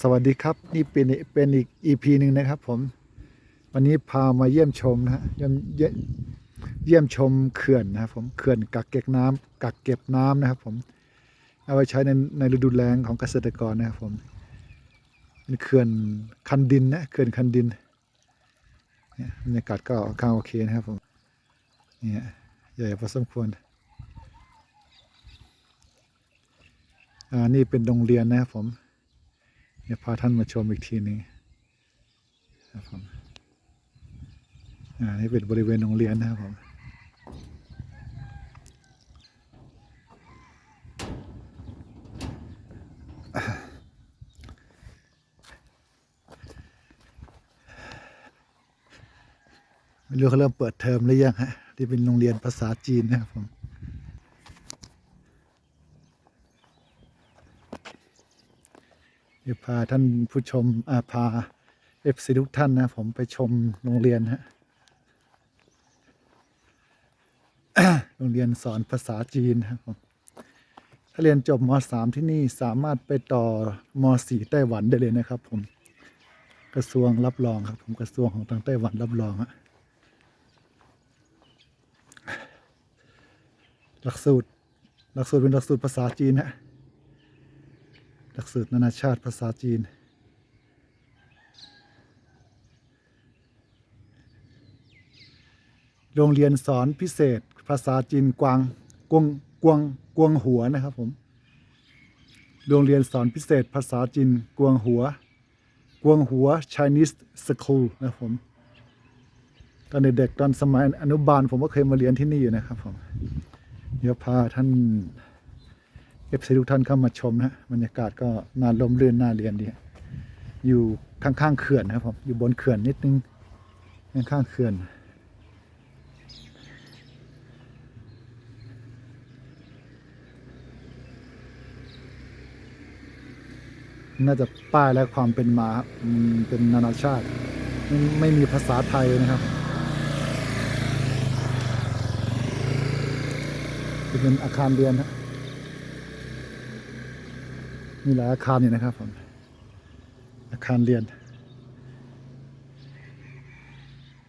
สวัสดีครับนี่เป็นเป็นอีก EP หนึ่งนะครับผม วันนี้พามาเยี่ยมชมนะฮะเยี่ยมเยี่ยมชมเขื่อนนะครับผมเขื่อนกักเก็บน้ำกักเก็บน้ำนะครับผมเอาไว้ใช้ในในฤดูแล้งของเกษตรกรนะครับผมเป็นเขื่อนคันดินนะเขื่อนคันดินเนี่ยบรรยากาศก็ค่อนข้างโอเคนะครับผมเนี่ยใหญ่พอสมควรอ่านี่เป็นโรงเรียนนะครับผม เดี๋ยวพาท่านมาชมอีกทีหนึ่งครับผมอ่านี่เป็นบริเวณโรงเรียนนะครับผมไม่รู้เขาเริ่มเปิดเทอมหรือยังฮะที่เป็นโรงเรียนภาษาจีนนะครับผม ดี๋ยวพาท่านผู้ชมอาพาเอฟซีทุกท่านนะผมไปชมโรงเรียนฮะโรงเรียนสอนภาษาจีนนะครับผมถ้าเรียนจบม .3 ที่นี่สามารถไปต่อม .4 ไต้หวันได้เลยนะครับผมกระทรวงรับรองครับ ผมกระทรวงของทางไต้หวันรับรองฮะหลักสูตรหลักสูตรเป็นหลักสูตรภาษาจีนฮะ ลักสูตรนานาชาติภาษาจีน โรงเรียนสอนพิเศษ ภาษาจีนกวางกวงกวงกวงหัวนะครับผม โรงเรียนสอนพิเศษ ภาษาจีนกวงหัว กวงหัว Chinese School นะครับผมตอนเด็กๆตอนสมัยอนุบาลผมก็เคยมาเรียนที่นี่อยู่นะครับผม เดี๋ยวพาท่าน เอฟซีทุกท่านเข้ามาชมนะบรรยากาศก็น่าลมรื่นน่าเรียนดีอยู่ข้างๆเขื่อนนะครับผมอยู่บนเขื่อนนิดนึงข้างๆเขื่อนน่าจะป้ายและความเป็นมาครับอืมเป็นนานาชาติไม่ไม่มีภาษาไทยนะครับเป็นอาคารเรียนครับ มีหลายอาคารอยู่นะครับผมอาคารเรียน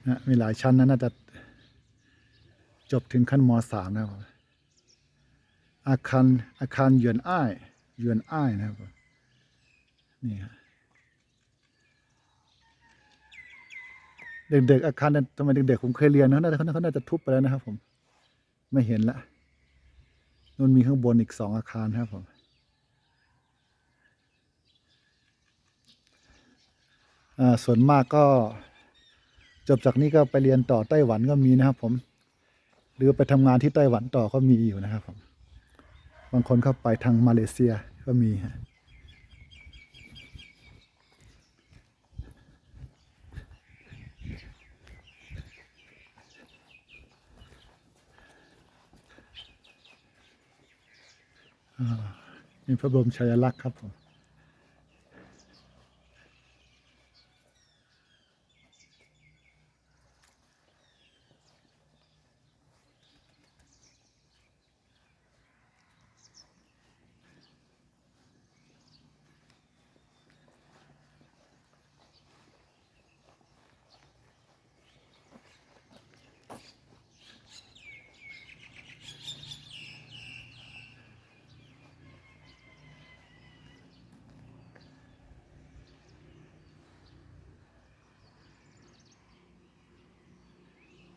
นะมีหลายชั้นนะน่าจะจบถึงขั้นมสามนะครับ อาคารอาคารยวนอ้ายยวนอ้ายนะครับผมนี่ฮะเด็กๆอาคารนั้นทำไมเด็กๆผมเคยเรียนนะน่าจะเขาน่าจะทุบไปแล้วนะครับผม ไม่เห็นละนู่นมีข้างบนอีกสองอาคารครับผม อ่า ส่วนมากก็จบจากนี้ก็ไปเรียนต่อไต้หวันก็มีนะครับ ผม หรือไปทำงานที่ไต้หวันต่อก็มีอยู่นะครับผมบางคนเข้าไปทางมาเลเซียก็มีฮะอ่ามีพระบรมฉายลักษณ์ครับผม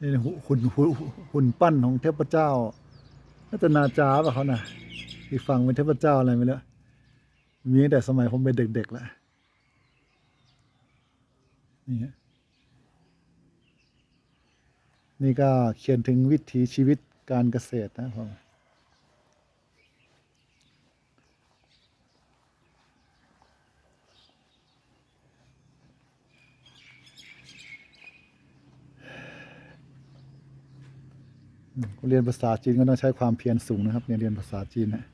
นี่นหุ่นหุ่นหุ่นปั้นของเทพเจ้าน่าจะนาจาป่ะเขานะอีกฝั่งเป็นเทพเจ้าอะไรไม่รู้มีแต่สมัยผมเป็นเด็กๆแล้วนี่ฮะนี่ก็เขียนถึงวิถีชีวิตการเกษตรนะผม เรียนภาษาจีนก็ต้องใช้ความเพียรสูงนะครับเนี่ยเรียนภาษาจีนนะ